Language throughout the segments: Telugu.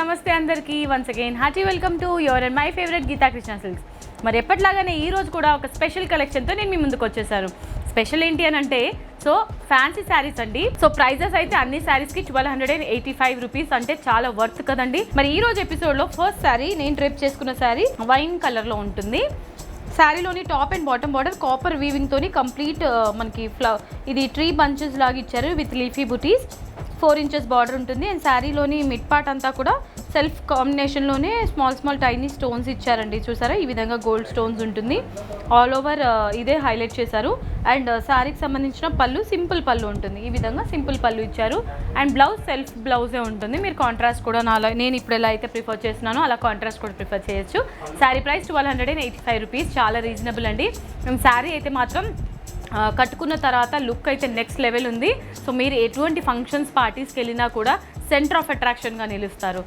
నమస్తే అందరికీ. Once again hearty welcome to your and my favourite Geetha Krishna Silks. మరి ఎప్పటిలాగానే ఈ రోజు కూడా ఒక స్పెషల్ కలెక్షన్తో నేను మీ ముందుకు వచ్చేసాను. స్పెషల్ ఏంటి అని అంటే సో ఫ్యాన్సీ శారీస్ అండి. సో ప్రైజెస్ అయితే అన్ని శారీస్కి twelve hundred and eighty five rupees అంటే చాలా వర్త్ కదండి. మరి ఈ రోజు ఎపిసోడ్లో ఫస్ట్ శారీ నేను ట్రిప్ చేసుకున్న శారీ వైన్ కలర్లో ఉంటుంది. శారీలోని top and bottom border copper weaving తోని కంప్లీట్ మనకి ఫ్లవ ఇది ట్రీ బంచెస్ లాగా ఇచ్చారు with leafy butis. Four inches border ఉంటుంది. అండ్ శారీలోని మిడ్ పార్ట్ అంతా కూడా సెల్ఫ్ కాంబినేషన్లోనే స్మాల్ స్మాల్ టైనీ స్టోన్స్ ఇచ్చారండి. చూసారా? ఈ విధంగా గోల్డ్ స్టోన్స్ ఉంటుంది. ఆల్ ఓవర్ ఇదే హైలైట్ చేశారు. అండ్ శారీకి సంబంధించిన పళ్ళు సింపుల్ పళ్ళు ఉంటుంది. ఈ విధంగా సింపుల్ పళ్ళు ఇచ్చారు. అండ్ బ్లౌజ్ సెల్ఫ్ బ్లౌజే ఉంటుంది. మీరు కాంట్రాస్ట్ కూడా నాలో నేను ఇప్పుడు ఎలా అయితే ప్రిఫర్ చేస్తున్నానో అలా కాంట్రాస్ట్ కూడా ప్రిఫర్ చేయొచ్చు. Sari price twelve hundred and eighty five rupees. చాలా రీజనబుల్ అండి. శారీ అయితే మాత్రం కట్టుకున్న తర్వాత లుక్ అయితే నెక్స్ట్ లెవెల్ ఉంది. సో మీరు ఎటువంటి ఫంక్షన్స్ పార్టీస్కి వెళ్ళినా కూడా సెంటర్ ఆఫ్ అట్రాక్షన్గా నిలుస్తారు.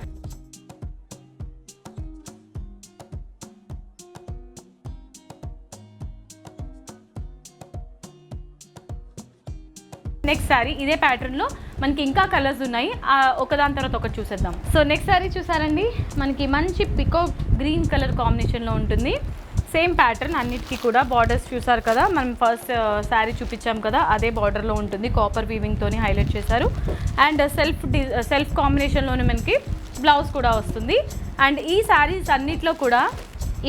నెక్స్ట్ సారీ ఇదే ప్యాటర్న్లో మనకి ఇంకా కలర్స్ ఉన్నాయి. ఒకదాని తర్వాత ఒకటి చూసేద్దాం. సో నెక్స్ట్ సారీ చూసారండి? మనకి మంచి పికో గ్రీన్ కలర్ కాంబినేషన్లో ఉంటుంది. సేమ్ ప్యాటర్న్ అన్నిటికీ కూడా బార్డర్స్ చూసారు కదా? మనం ఫస్ట్ శారీ uh, చూపించాం కదా? అదే బార్డర్లో ఉంటుంది. కాపర్ వీవింగ్తోని హైలైట్ చేశారు. అండ్ సెల్ఫ్ డి సెల్ఫ్ కాంబినేషన్లోనే మనకి బ్లౌజ్ కూడా వస్తుంది. అండ్ ఈ శారీస్ అన్నిట్లో కూడా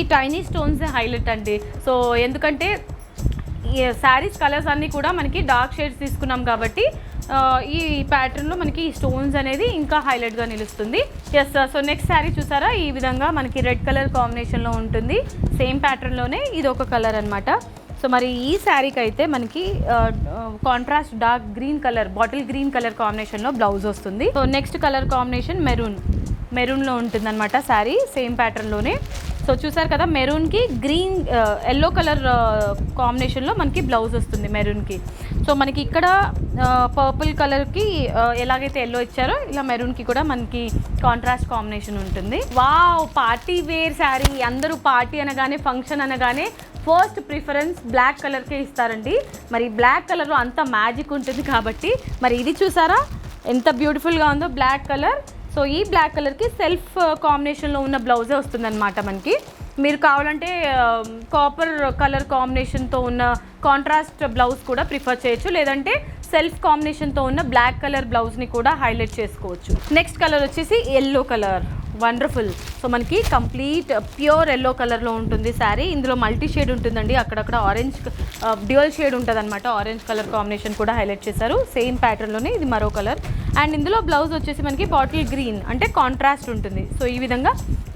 ఈ టైనీ స్టోన్స్ హైలైట్ అండి. సో ఎందుకంటే ఈ శారీస్ కలర్స్ అన్నీ కూడా మనకి డార్క్ షేడ్స్ తీసుకున్నాం కాబట్టి ఈ ప్యాటర్న్లో మనకి ఈ స్టోన్స్ అనేది ఇంకా హైలైట్గా నిలుస్తుంది. ఎస్ సో నెక్స్ట్ శారీ చూసారా? ఈ విధంగా మనకి రెడ్ కలర్ కాంబినేషన్లో ఉంటుంది. సేమ్ ప్యాటర్న్లోనే ఇది ఒక కలర్ అనమాట సో మరి ఈ శారీకి అయితే మనకి contrast dark green colour bottle green colour కాంబినేషన్లో బ్లౌజ్ వస్తుంది. So next colour combination maroon మెరూన్లో ఉంటుంది అనమాట శారీ సేమ్ ప్యాటర్న్లోనే సో చూసారు కదా మెరూన్కి గ్రీన్ ఎల్లో కలర్ కాంబినేషన్లో మనకి బ్లౌజ్ వస్తుంది మెరూన్కి. సో మనకి ఇక్కడ పర్పుల్ కలర్కి ఎలాగైతే ఎల్లో ఇచ్చారో ఇలా మెరూన్కి కూడా మనకి కాంట్రాస్ట్ కాంబినేషన్ ఉంటుంది. వావ్! Party wear sari! అందరూ పార్టీ అనగానే ఫంక్షన్ అనగానే ఫస్ట్ ప్రిఫరెన్స్ బ్లాక్ కలర్కే ఇస్తారండి. మరి బ్లాక్ కలర్లో అంత మ్యాజిక్ ఉంటుంది కాబట్టి మరి ఇది చూసారా? ఎంత బ్యూటిఫుల్గా ఉందో బ్లాక్ కలర్. సో ఈ బ్లాక్ కలర్కి సెల్ఫ్ కాంబినేషన్లో ఉన్న బ్లౌజే వస్తుందన్నమాట మనకి. మీరు కావాలంటే కాపర్ కలర్ కాంబినేషన్తో ఉన్న కాంట్రాస్ట్ బ్లౌజ్ కూడా ప్రిఫర్ చేయొచ్చు. లేదంటే సెల్ఫ్ కాంబినేషన్తో ఉన్న బ్లాక్ కలర్ బ్లౌజ్ని కూడా హైలైట్ చేసుకోవచ్చు. నెక్స్ట్ కలర్ వచ్చేసి ఎల్లో కలర్ వండర్ఫుల్ సో మనకి కంప్లీట్ ప్యూర్ ఎల్లో కలర్లో ఉంటుంది శారీ ఇందులో మల్టీ షేడ్ ఉంటుందండి. అక్కడక్కడ ఆరెంజ్ డ్యూయల్ షేడ్ ఉంటుంది అనమాట ఆరెంజ్ కలర్ కాంబినేషన్ కూడా హైలైట్ చేశారు. సేమ్ ప్యాటర్న్లోనే ఇది మరో కలర్ అండ్ ఇందులో బ్లౌజ్ వచ్చేసి మనకి బాటిల్ గ్రీన్ అంటే కాంట్రాస్ట్ ఉంటుంది. సో ఈ విధంగా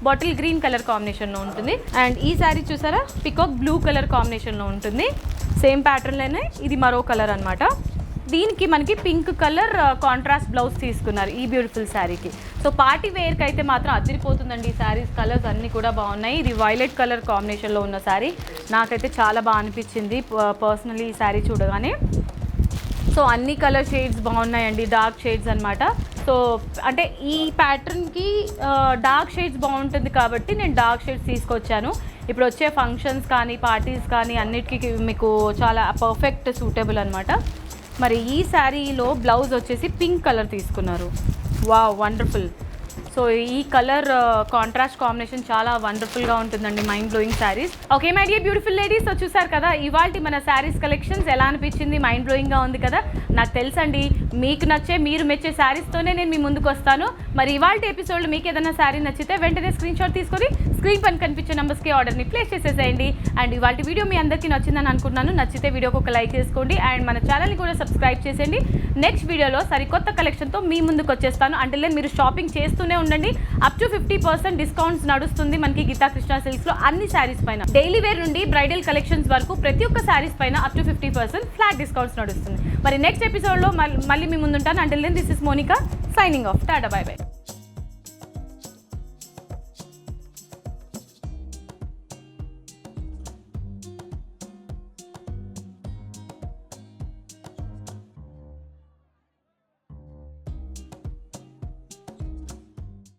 బాటిల్ గ్రీన్ కలర్ కాంబినేషన్లో ఉంటుంది. అండ్ ఈ శారీ చూసారా? పికాక్ బ్లూ కలర్ కాంబినేషన్లో ఉంటుంది. సేమ్ ప్యాటర్న్లోనే ఇది మరో కలర్ అనమాట దీనికి మనకి పింక్ కలర్ కాంట్రాస్ట్ బ్లౌజ్ తీసుకున్నారు ఈ బ్యూటిఫుల్ శారీకి సో పార్టీ వేర్కి అయితే మాత్రం అదిరిపోతుందండి ఈ శారీస్ కలర్స్ అన్నీ కూడా బాగున్నాయి. ఇది వైలెట్ కలర్ కాంబినేషన్లో ఉన్న శారీ నాకైతే చాలా బాగా అనిపించింది పర్సనలీ ఈ శారీ చూడగానే. సో అన్ని కలర్ షేడ్స్ బాగున్నాయండి డార్క్ షేడ్స్ అనమాట సో అంటే ఈ ప్యాటర్న్కి డార్క్ షేడ్స్ బాగుంటుంది కాబట్టి నేను డార్క్ షేడ్స్ తీసుకొచ్చాను. ఇప్పుడు వచ్చే ఫంక్షన్స్ కానీ పార్టీస్ కానీ అన్నిటికీ మీకు చాలా పర్ఫెక్ట్ సూటబుల్ అనమాట మరి ఈ శారీలో బ్లౌజ్ వచ్చేసి పింక్ కలర్ తీసుకున్నారు. వా వండర్ఫుల్ సో ఈ కలర్ కాంట్రాస్ట్ కాంబినేషన్ చాలా వండర్ఫుల్గా ఉంటుందండి mind blowing saris okay my dear beautiful ladies so చూసారు కదా ఇవాళ మన శారీస్ కలెక్షన్స్ ఎలా అనిపించింది? మైండ్ బ్లోయింగ్గా ఉంది కదా? నాకు తెలుసండి మీకు నచ్చే మీరు మెచ్చే శారీస్తోనే నేను మీ ముందుకు వస్తాను. మరి ఇవాళ ఎపిసోడ్ మీకు ఏదైనా శారీ నచ్చితే వెంటనే స్క్రీన్ షాట్ తీసుకొని స్క్రీన్ పైన కనిపించే నెంబర్స్కి ఆర్డర్ని ప్లేస్ చేసేసేయండి. అండ్ ఇవాళ వీడియో మీ అందరికీ నచ్చిందని అనుకుంటున్నాను. నచ్చితే వీడియోకి ఒక లైక్ చేసుకోండి. అండ్ మన ఛానల్ని కూడా సబ్స్క్రైబ్ చేసేయండి. నెక్స్ట్ వీడియోలో సరికొత్త కలెక్షన్తో మీ ముందుకు వచ్చేస్తాను. అంటే మీరు షాపింగ్ చేస్తూనే ఉండండి. Up to fifty percent discounts నడుస్తుంది మనకి గీతా కృష్ణ సిల్క్స్లో అన్ని శారీస్ పైన. డైలీ వేర్ నుండి బ్రైడల్ కలెక్షన్స్ వరకు ప్రతి ఒక్క శారీస్ పైన up to fifty percent flat discounts నడుస్తుంది. మరి నెక్స్ట్ ఎపిసోడ్లో మళ్ళీ మీ ముందుంటాను. అంటే this is Monika signing off tata bye bye